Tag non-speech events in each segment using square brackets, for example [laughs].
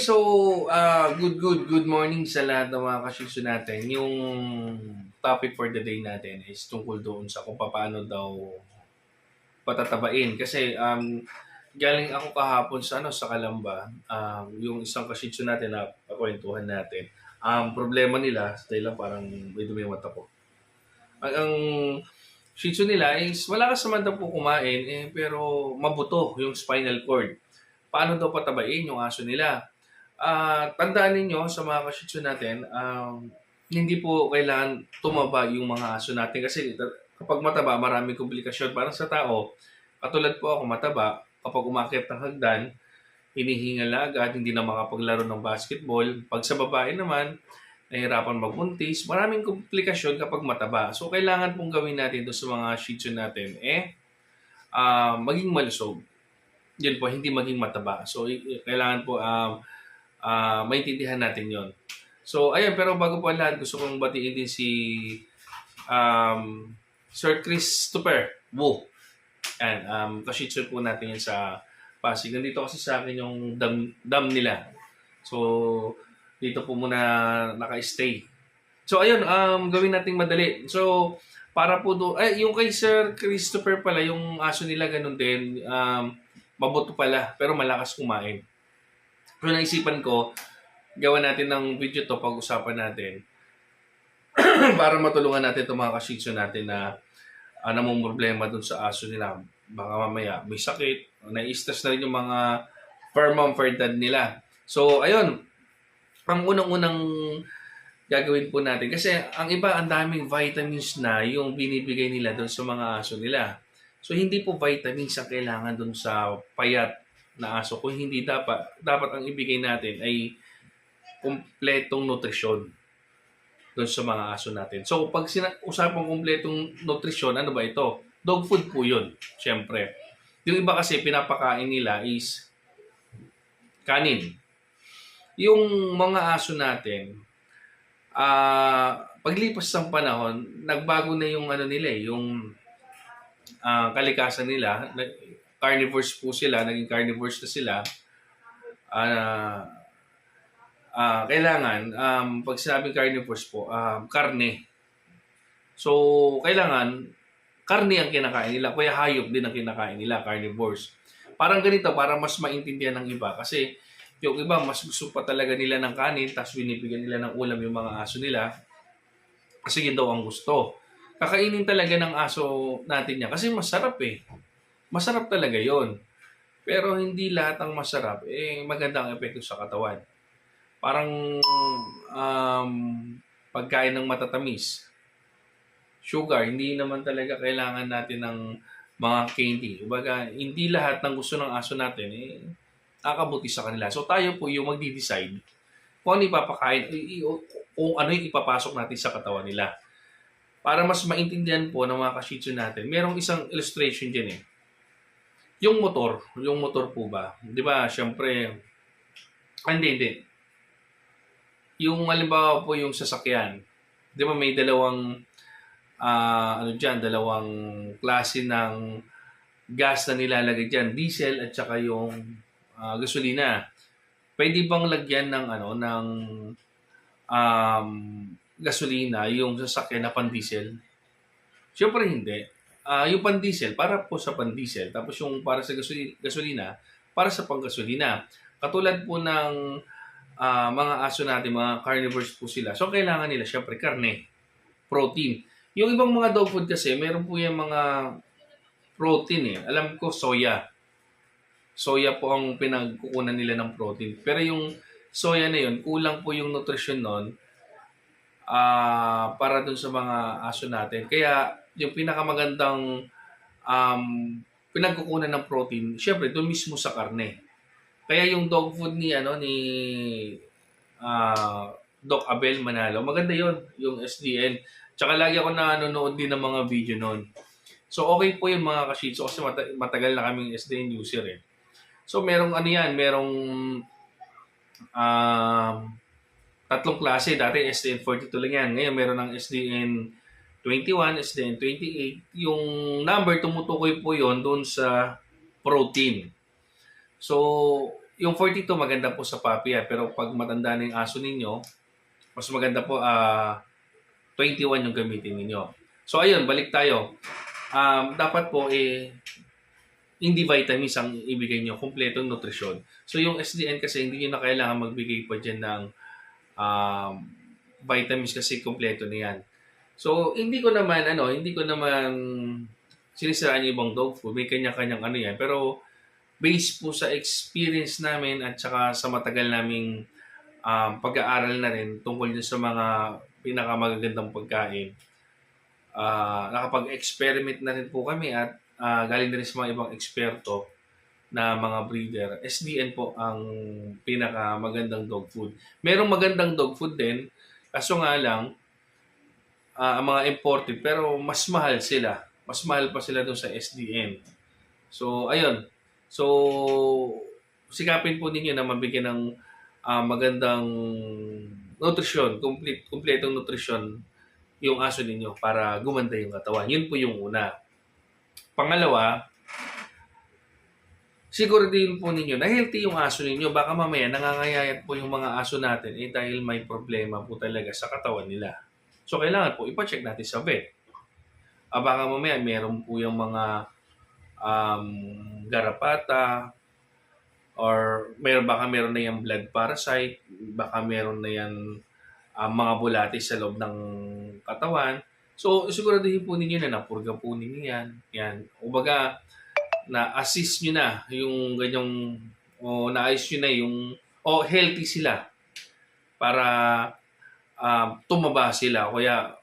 So uh, good, good, good morning sa lahat ng mga kashisu natin. Yung topic for the day natin is tungkol doon sa kung paano daw patatabain. Kasi um, galing ako kahapon sa ano sa Kalamba, um, yung isang kashitsu natin na kakwentuhan natin. Ang problema nila, dahil lang parang may dumi yung mata ko. Ang, ang shih nila is malakas naman daw po kumain, eh, pero mabuto yung spinal cord paano daw patabain yung aso nila. Ah, tandaan ninyo sa mga ka-shih tzu natin, um, hindi po kailangan tumaba yung mga aso natin kasi kapag mataba, maraming komplikasyon. Parang sa tao, katulad po ako mataba, kapag umakit ng hagdan, hinihingal na agad, hindi na makapaglaro ng basketball. Pag sa babae naman, nahihirapan magbuntis. Maraming komplikasyon kapag mataba. So, kailangan pong gawin natin to sa mga shih tzu natin, eh, ah, maging malusog yun po, hindi maging mataba. So, kailangan po um, ah maintindihan natin yon. So, ayun, pero bago po ang lahat, gusto kong batiin din si um, Sir Christopher Wu. Yan, um, kashitsu po natin yan sa Pasig. Nandito kasi sa akin yung dam, dam nila. So, dito po muna naka-stay. So, ayun, um, gawin nating madali. So, para po do, ay, yung kay Sir Christopher pala, yung aso nila ganun din, um, mabuto pala, pero malakas kumain. So naisipan ko, gawa natin ng video to, pag-usapan natin, [clears throat] para matulungan natin itong mga kashitsu natin na uh, namang problema dun sa aso nila. Baka mamaya may sakit, nai-stress na rin yung mga fur mom, fur dad nila. So, ayun, ang unang-unang gagawin po natin. Kasi ang iba, ang daming vitamins na yung binibigay nila doon sa mga aso nila. So, hindi po vitamins ang kailangan doon sa payat na aso. Kung hindi dapat, dapat ang ibigay natin ay kumpletong nutrisyon doon sa mga aso natin. So, pag sina- usapang kumpletong nutrisyon, ano ba ito? Dog food po yun, syempre. Yung iba kasi pinapakain nila is kanin. Yung mga aso natin, ah paglipas ng panahon, nagbago na yung ano nila eh, yung ah, kalikasan nila. Carnivores po sila, naging carnivores na sila. Ah, ah, kailangan, um, pag sinabing carnivores po, um, karne. So, kailangan, karne ang kinakain nila. Kaya hayop din ang kinakain nila, carnivores. Parang ganito, para mas maintindihan ng iba. Kasi, yung iba, mas gusto pa talaga nila ng kanin, tapos binibigyan nila ng ulam yung mga aso nila. Kasi yun daw ang gusto. Kakainin talaga ng aso natin yan. Kasi masarap eh. Masarap talaga yon Pero hindi lahat ng masarap, eh, maganda ang epekto sa katawan. Parang um, pagkain ng matatamis. Sugar, hindi naman talaga kailangan natin ng mga candy. Kumbaga, hindi lahat ng gusto ng aso natin, eh, kakabuti sa kanila. So tayo po yung magdi-decide kung ano ipapakain, kung ano yung ipapasok natin sa katawan nila. Para mas maintindihan po ng mga kashitsu natin, merong isang illustration dyan eh. Yung motor, yung motor po ba? Di ba, syempre, ah, hindi, hindi. Yung halimbawa po yung sasakyan, di ba may dalawang, ah, ano dyan, dalawang klase ng gas na nilalagay dyan, diesel at saka yung ah, gasolina. Pwede bang lagyan ng ano ng um, gasolina yung sasakyan na pan-diesel? Siyempre hindi. Ah, yung pan-diesel para po sa pan-diesel, tapos yung para sa gasoli- gasolina para sa pang-gasolina. Katulad po ng ah, mga aso natin, mga carnivores po sila. So kailangan nila siyempre karne, protein. Yung ibang mga dog food kasi, meron po yung mga protein eh. Alam ko soya soya po ang pinagkukunan nila ng protein. Pero yung soya na yun, kulang po yung nutrition nun ah para dun sa mga aso natin. Kaya yung pinakamagandang um, pinagkukunan ng protein, syempre dun mismo sa karne. Kaya yung dog food ni ano ni ah Doc Abel Manalo, maganda yon yung SDN. Tsaka lagi ako nanonood din ng mga video noon. So okay po yun mga kashitsu kasi mata- matagal na kaming SDN user eh. So merong ano yan, merong um, tatlong klase. Dati SDN 42 lang yan. Ngayon meron ng SDN 21, SDN 28. Yung number tumutukoy po yon doon sa protein. So yung 42 maganda po sa puppy yan, pero pag matanda na yung aso ninyo, mas maganda po ah 21 yung gamitin ninyo. So ayun, balik tayo. Um, dapat po eh hindi vitamins ang ibigay nyo, kumpletong nutrisyon. So yung SDN kasi hindi nyo na kailangan magbigay pa dyan ng um, vitamins kasi kumpleto na yan. So hindi ko naman ano, hindi ko naman sinisiraan yung ibang dog food. May kanya-kanyang ano yan. Pero based po sa experience namin at saka sa matagal naming um, pag-aaral na rin tungkol sa mga pinakamagagandang pagkain. Ah, nakapag-experiment na rin po kami at ah, galing na rin sa mga ibang eksperto na mga breeder. SDN po ang pinakamagandang dog food. Merong magandang dog food din, kaso nga lang, ah, ang mga imported, pero mas mahal sila. Mas mahal pa sila doon sa SDN. So, ayun. So, sikapin po ninyo na mabigyan ng ah, magandang nutrisyon, complete, kompletong nutrisyon yung aso ninyo para gumanda yung katawan. Yun po yung una. Pangalawa, siguro din po ninyo na healthy yung aso ninyo. Baka mamaya nangangayayat po yung mga aso natin eh dahil may problema po talaga sa katawan nila. So, kailangan po ipacheck natin sa vet. Ah, baka mamaya meron po yung mga um, garapata or meron baka meron na yung blood parasite, baka meron na yan ah, mga bulati sa loob ng katawan. So, siguraduhin po ninyo na napurga po ninyo yan. Yan. Ubaga, na-assist nyo na yung ganyang, o naayos nyo na yung, o healthy sila para ah, tumaba sila. Kaya,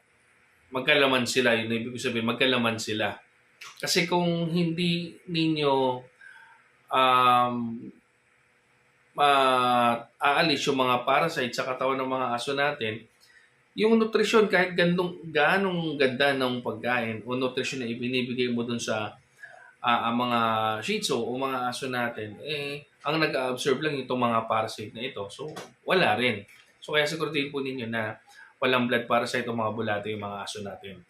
magkalaman sila. Yun ibig sabihin, magkalaman sila. Kasi kung hindi ninyo um, ma aalis yung mga parasite sa katawan ng mga aso natin, yung nutrisyon kahit gandong ganong ganda ng pagkain o nutrisyon na ibinibigay mo dun sa ah, ang mga shih tzu o mga aso natin, eh, ang nag-absorb lang itong mga parasite na ito. So, wala rin. So, kaya siguraduhin po ninyo na walang blood parasite o mga bulate yung mga aso natin.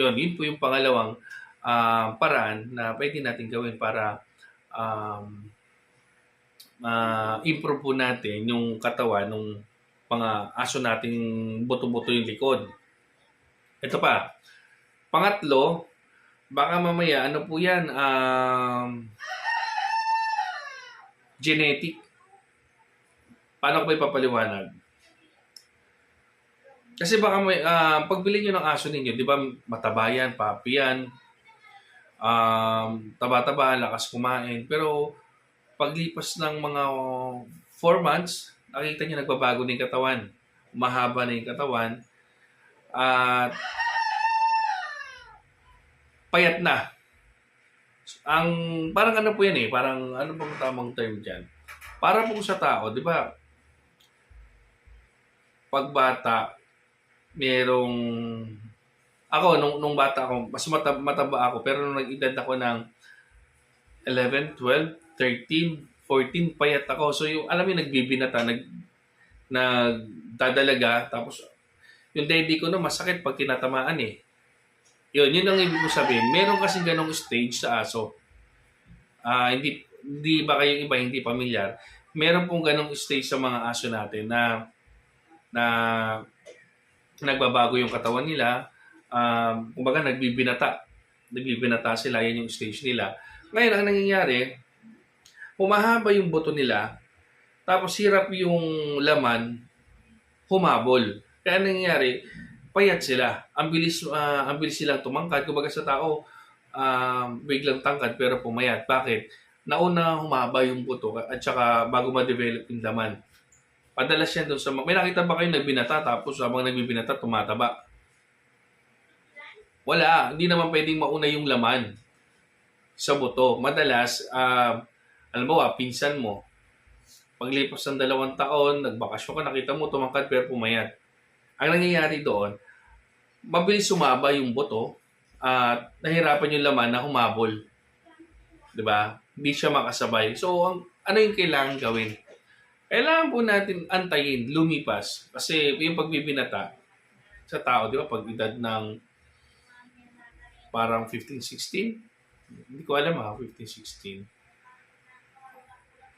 Yun, yun po yung pangalawang ah, paraan na pwede natin gawin para um, ma-improve po natin yung katawan ng mga aso nating buto-buto yung likod. Ito pa. Pangatlo, baka mamaya, ano po yan, um, genetic. Paano ko ipapaliwanag? Kasi baka may, ah, pagbili nyo ng aso ninyo, di ba mataba yan, papi yan, um, taba-taba, lakas kumain. Pero paglipas ng mga 4 months, nakita nyo nagbabago na yung katawan. Mahaba na yung katawan. At payat na. Ang parang ano po yan eh, parang ano bang tamang term diyan? Para po sa tao, 'di ba? Pag bata, merong ako nung nung bata ako, mas mataba, mataba ako pero nung nag-edad ako ng 11, 12, 13, 14 payat ako. So yung alam mo nagbibinata, nag nagdadalaga tapos yung daddy ko no masakit pag tinatamaan eh. Yun, yun ang ibig ko sabihin. Meron kasi ganong stage sa aso. Ah, hindi hindi ba kayong iba hindi pamilyar? Meron pong ganong stage sa mga aso natin na na nagbabago yung katawan nila. Um, kumbaga nagbibinata. Nagbibinata sila, yan yung stage nila. Ngayon, ang nangyayari, humahaba yung buto nila, tapos hirap yung laman, humabol. Kaya ang nangyayari, payat sila. Ang bilis, ah, ang bilis silang tumangkad. Kumbaga sa tao, ah, biglang tangkad pero pumayat. Bakit? Nauna humaba yung buto at saka bago ma-develop yung laman. Padalas yan doon sa... May nakita ba kayo nagbinata tapos habang nagbibinata tumataba? Wala. Hindi naman pwedeng mauna yung laman sa buto. Madalas, ah, alam mo, ah, pinsan mo, paglipas ng dalawang taon, nagbakasyon ka, nakita mo, tumangkad pero pumayat. Ang nangyayari doon, mabilis sumaba yung buto at nahirapan yung laman na humabol. 'Di ba? Hindi siya makasabay. So, ang, ano yung kailangan gawin? Kailangan po natin antayin, lumipas. Kasi yung pagbibinata sa tao, di ba, pag edad ng parang 15, 16, hindi ko alam ha, 15, 16.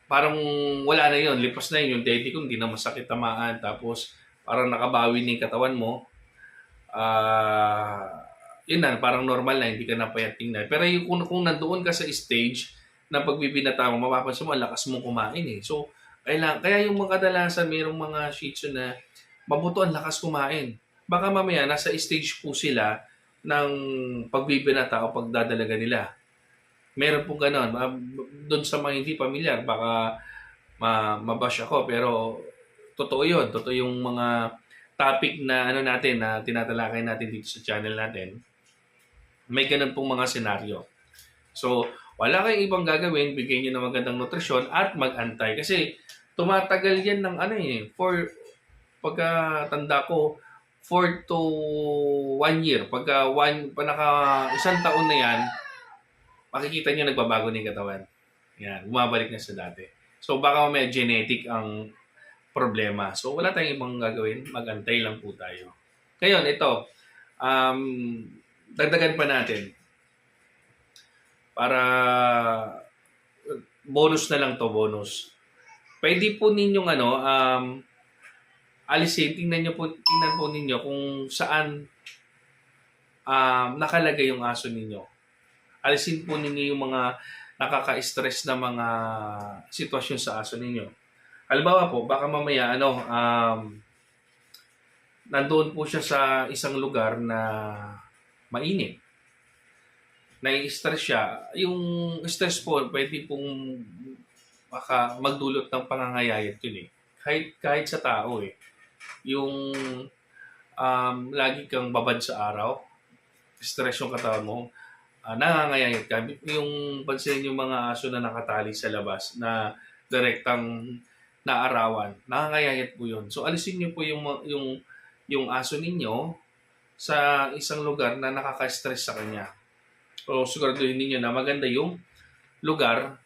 parang wala na yun, lipas na yun, yung daddy ko hindi na masakit tamaan, tapos parang nakabawi na yung katawan mo, ah, yun na, parang normal na, hindi ka na payat tingnan. Pero yung, kung, kung nandoon ka sa stage na pagbibinata mo, mapapansin mo, ang lakas mo kumain eh. So, kailangan, kaya yung mga kadalasan, mayroong mga shih tzu na mabuto ang lakas kumain. Baka mamaya, nasa stage po sila ng pagbibinata o pagdadalaga nila. Meron po ganon. Ma- Doon sa mga hindi pamilyar, baka ma mabash ako. Pero totoo yun. Totoo yung mga topic na ano natin, na tinatalakay natin dito sa channel natin. May ganun pong mga senaryo. So, wala kayong ibang gagawin, bigyan nyo ng magandang nutrisyon at mag-antay. Kasi tumatagal yan ng ano eh, for pagkatanda ko, 4 to 1 year. Pagka one, pa naka isang taon na yan, makikita nyo nagbabago na yung katawan. Yan, bumabalik na sa dati. So baka may genetic ang problema. So wala tayong ibang gagawin, magantay lang po tayo. Ngayon, ito, um, dagdagan pa natin. Para bonus na lang to, bonus. Pwede po ninyong ano, um, alisin, tingnan nyo po, tingnan po ninyo kung saan um, nakalagay yung aso ninyo. Alisin po ninyo yung mga nakaka-stress na mga sitwasyon sa aso ninyo. Halimbawa po, baka mamaya, ano, um, nandoon po siya sa isang lugar na mainit. Nai-stress siya. Yung stress po, pwede pong maka, magdulot ng pangangayayat yun eh. Kahit, kahit sa tao eh yung um, lagi kang babad sa araw, stress yung katawan mo, uh, nangangayayat ka. Yung pansin yung mga aso na nakatali sa labas na direktang naarawan, nangangayayat po yun. So alisin niyo po yung, yung, yung aso ninyo sa isang lugar na nakaka-stress sa kanya. So siguraduhin ninyo na maganda yung lugar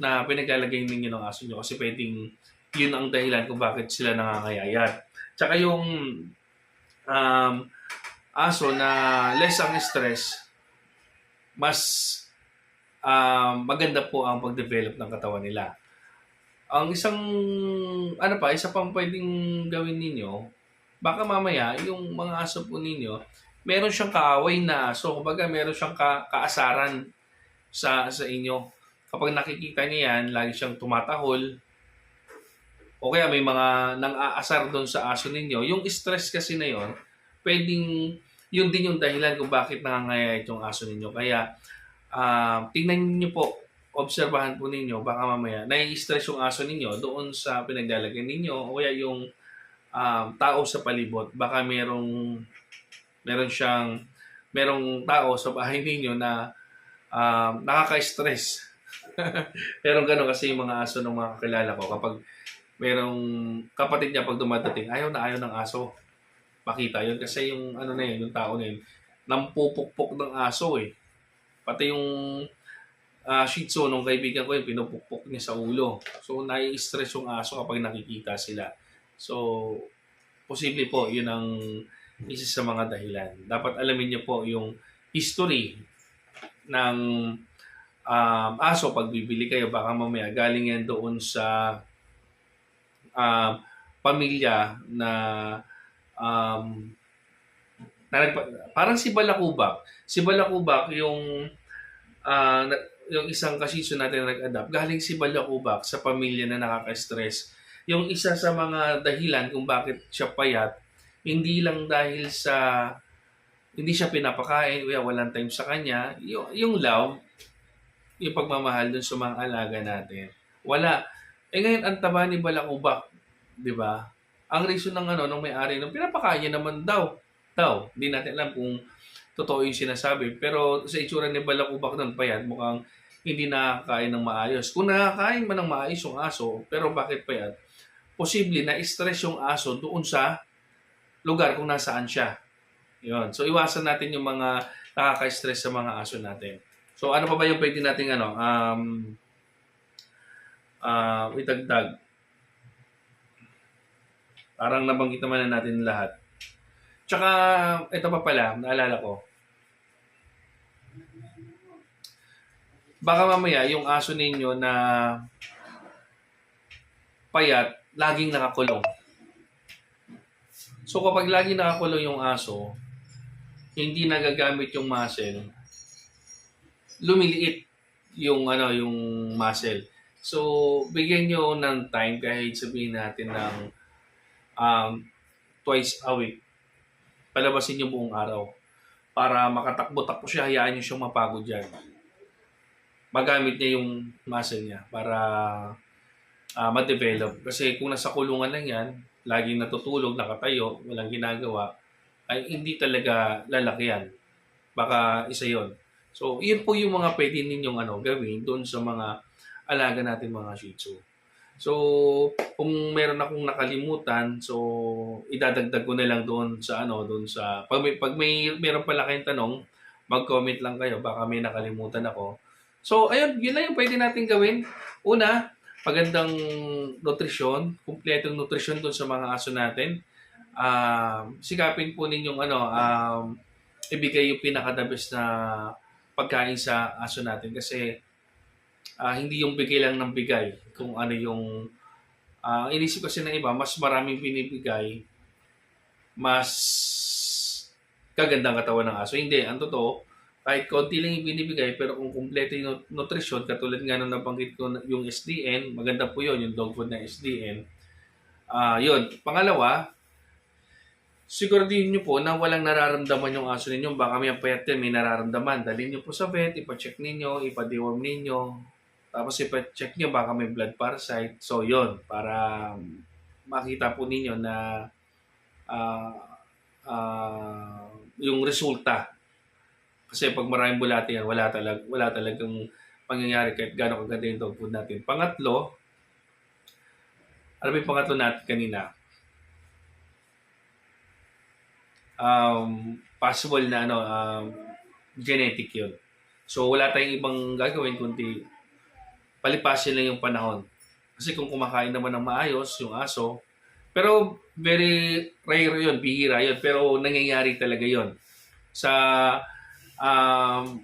na pinaglalagay ninyo ng aso nyo kasi pwedeng yun ang dahilan kung bakit sila nangangayayat. Tsaka yung um, aso na less ang stress, mas um, maganda po ang pag-develop ng katawan nila. Ang isang, ano pa, isa pang pwedeng gawin ninyo, baka mamaya, yung mga aso po ninyo, meron siyang kaaway na aso. Kumbaga, meron siyang ka- kaasaran sa, sa inyo. Kapag nakikita niya yan, lagi siyang tumatahol, o kaya may mga nang aasar doon sa aso ninyo, yung stress kasi na yon, pwedeng yun din yung dahilan kung bakit nangangayayat yung aso ninyo. Kaya uh, tingnan niyo po, obserbahan po ninyo, baka mamaya nai-stress yung aso ninyo doon sa pinaglalagyan ninyo o kaya yung um, tao sa palibot. Baka merong meron siyang merong tao sa bahay ninyo na um, nakaka-stress. [laughs] Pero gano'n kasi yung mga aso ng mga kakilala ko kapag merong kapatid niya pag dumadating, ayaw na ayaw ng aso. Makita yun kasi yung ano na yun, yung tao na yun, nampupukpok ng aso eh. Pati yung uh, shih tzu nung kaibigan ko yun, pinupukpok niya sa ulo. So, nai-stress yung aso kapag nakikita sila. So, posible po, yun ang isa sa mga dahilan. Dapat alamin niyo po yung history ng um, aso pag bibili kayo. Baka mamaya galing yan doon sa uh, pamilya na um, parang si Balakubak. Si Balakubak yung uh, yung isang kasiso natin na nag-adapt, galing si Balakubak sa pamilya na nakaka-stress. Yung isa sa mga dahilan kung bakit siya payat, hindi lang dahil sa hindi siya pinapakain, kaya walang time sa kanya, yung, yung love, yung pagmamahal dun sa mga alaga natin. Wala. Eh ngayon, ang taba ni Balakubak, di ba? Ang reason ng ano, ng may-ari, nung pinapakaya naman daw. Daw. Hindi natin alam kung totoo yung sinasabi. Pero sa itsura ni Balakubak nun pa yan, mukhang hindi nakakain ng maayos. Kung nakakain man ng maayos yung aso, pero bakit pa yan? Posible na stress yung aso doon sa lugar kung nasaan siya. Yun. So, iwasan natin yung mga nakaka-stress sa mga aso natin. So, ano pa ba yung pwede natin ano, um, uh, itagdag? Parang nabanggit naman na natin lahat. Tsaka, ito pa pala, naalala ko. Baka mamaya, yung aso ninyo na payat, laging nakakulong. So kapag laging nakakulong yung aso, hindi nagagamit yung muscle, lumiliit yung ano yung muscle. So bigyan nyo ng time kahit sabihin natin ng um, twice a week. Palabasin nyo buong araw para makatakbo-takbo siya, hayaan nyo siyang mapagod dyan. Magamit niya yung muscle niya para ah, ma-develop. Kasi kung nasa kulungan lang yan, laging natutulog, nakatayo, walang ginagawa, ay hindi talaga lalaki yan. Baka isa yon. So, yun po yung mga pwede ninyong ano, gawin doon sa mga alaga natin mga Shih Tzu. So, kung meron akong nakalimutan, so idadagdag ko na lang doon sa ano, doon sa pag may, pag may meron pala kayong tanong, mag-comment lang kayo baka may nakalimutan ako. So, ayun, yun lang yung pwede natin gawin. Una, magandang nutrisyon, kumpletong nutrisyon doon sa mga aso natin. Um, sikapin po ninyong ano, um, ibigay yung pinaka-the best na pagkain sa aso natin kasi ah, hindi yung bigay lang ng bigay kung ano yung ah, inisip kasi ng iba mas maraming binibigay mas kagandang katawan ng aso. Hindi ang totoo kahit konti lang yung binibigay pero kung kumpleto yung nut- nutrisyon katulad nga nung nabanggit ko yung SDN maganda po yun yung dog food na SDN ah yun. Pangalawa siguraduhin nyo po na walang nararamdaman yung aso ninyo. Baka may payat din, may nararamdaman. Dalhin nyo po sa vet, ipacheck ninyo, ipa-deworm ninyo. Tapos ipacheck nyo, baka may blood parasite. So, yon para makita po ninyo na ah, ah, yung resulta. Kasi pag maraming bulate yan, wala, talag, wala talagang pangyayari kahit gano'ng kaganda yung dog food natin. Pangatlo, ano ba yung pangatlo natin kanina? Um, possible na ano, um, genetic yun. So, wala tayong ibang gagawin kundi palipasin lang yung panahon. Kasi kung kumakain naman ng maayos yung aso, pero very rare yun, bihira yun, pero nangyayari talaga yun. Sa um,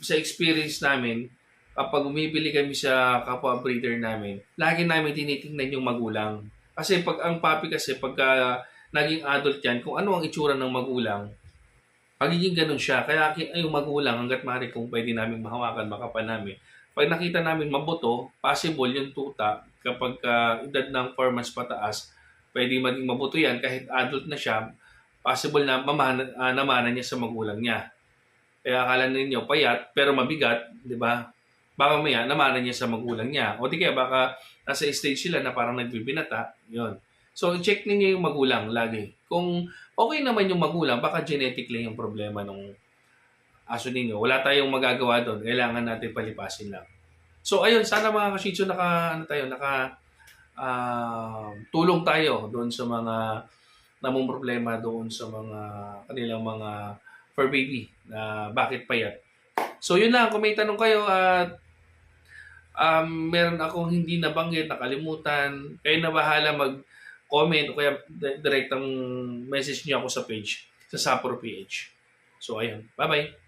sa experience namin, kapag umibili kami sa kapwa breeder namin, lagi namin tinitingnan yung magulang. Kasi pag ang papi kasi pagka naging adult yan, kung ano ang itsura ng magulang, pagiging ganun siya. Kaya ay, yung magulang, hanggat maaari kung pwede namin mahawakan, makapal namin. Pag nakita namin mabuto, possible yung tuta, kapag ka edad ng 4 months pataas, pwede maging mabuto yan kahit adult na siya, possible na mamana, ah, namana niya sa magulang niya. Kaya akala ninyo payat, pero mabigat, di ba? Baka maya, namana niya sa magulang niya. O di kaya baka nasa stage sila na parang nagbibinata, yon So, check ninyo yung magulang lagi. Kung okay naman yung magulang, baka genetic lang yung problema ng aso ninyo. Wala tayong magagawa doon. Kailangan natin palipasin lang. So, ayun, sana mga kashitsu naka, ano tayo, naka, ah, tulong tayo doon sa mga namong problema doon sa mga kanilang mga fur baby na bakit payat. So, yun lang. Kung may tanong kayo at um, meron akong hindi nabanggit, nakalimutan, kayo na bahala mag comment o kaya di- direktang message niyo ako sa page sa Sapor PH. So ayun. Bye-bye.